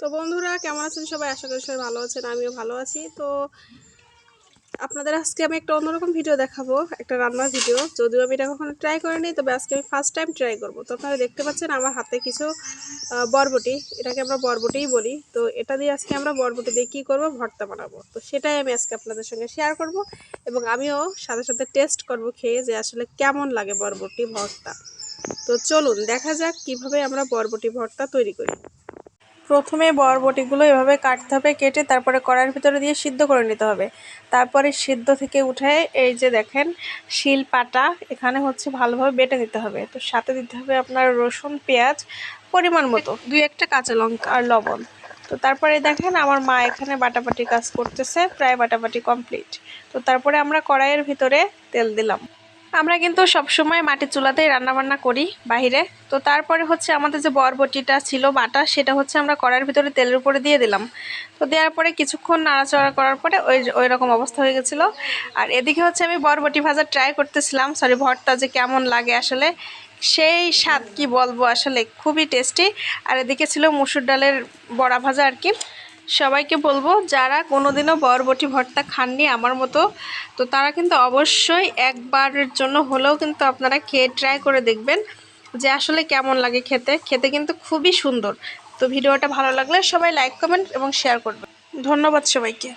তো বন্ধুরা, কেমন আছেন সবাই? আশা করি সবাই ভালো আছেন, আমিও ভালো আছি। তো আপনাদের আজকে আমি একটা অন্যরকম ভিডিও দেখাবো, একটা রান্নার ভিডিও যদিও আমি এটা কখনো ট্রাই করিনি, তবে আজকে আমি ফার্স্ট টাইম ট্রাই করব। তো আপনারা দেখতে পাচ্ছেন আমার হাতে কিছু বরবটি। এটাকে আমরা বরবটিই বলি। তো এটা দিয়ে আজকে আমরা বরবটি দিয়ে কী করব? ভর্তা বানাবো। তো সেটাই আমি আজকে আপনাদের সঙ্গে শেয়ার করব এবং আমিও সাথে সাথে টেস্ট করব, খেয়ে যে আসলে কেমন লাগে বরবটি, ভর্তা। তো চলুন, দেখা যাক কীভাবে আমরা বরবটি, ভর্তা তৈরি করি। প্রথমে বরবটিগুলো এভাবে কাটতে হবে, কেটে তারপরে কড়াইয়ের ভিতরে দিয়ে সিদ্ধ করে নিতে হবে। তারপরে সিদ্ধ থেকে উঠে এই যে দেখেন, শিল পাটা এখানে হচ্ছে ভালোভাবে বেটে নিতে হবে। তো সাথে দিতে হবে আপনার রসুন, পেঁয়াজ, পরিমাণ মতো, দুই একটা কাঁচা লঙ্কা আর লবণ। তো তারপরে দেখেন আমার মা এখানে বাটাবাটি কাজ করতেছে, প্রায় বাটাবাটি কমপ্লিট। তো তারপরে আমরা কড়াইয়ের ভিতরে তেল দিলাম। আমরা কিন্তু সব সবসময় মাটির চুলাতেই রান্নাবান্না করি বাইরে। তো তারপরে হচ্ছে আমাদের যে বরবটিটা ছিল, বাটা, সেটা হচ্ছে আমরা কড়ার ভিতরে তেলের উপরে দিয়ে দিলাম। তো দেওয়ার পরে কিছুক্ষণ নাড়াচাড়া করার পরে ওই ওই রকম অবস্থা হয়ে গেছিল। আর এদিকে হচ্ছে আমি বরবটি ভাজা ট্রাই করতেছিলাম। সরি ভর্তা যে কেমন লাগে আসলে, সেই স্বাদ কি বলব আসলে, খুবই টেস্টি আর এদিকে ছিল মুসুর ডালের বড়া ভাজা আর কি। সবাইকে বলব, যারা কোনোদিনও বরবটি ভর্তা খাননি আমার মতো, তো তারা কিন্তু অবশ্যই একবারের জন্য হলেও কিন্তু আপনারা খেয়ে ট্রাই করে দেখবেন যে আসলে কেমন লাগে খেতে। খেতে কিন্তু খুবই সুন্দর। তো ভিডিওটা ভালো লাগলে সবাই লাইক কমেন্ট এবং শেয়ার করবেন। ধন্যবাদ সবাইকে।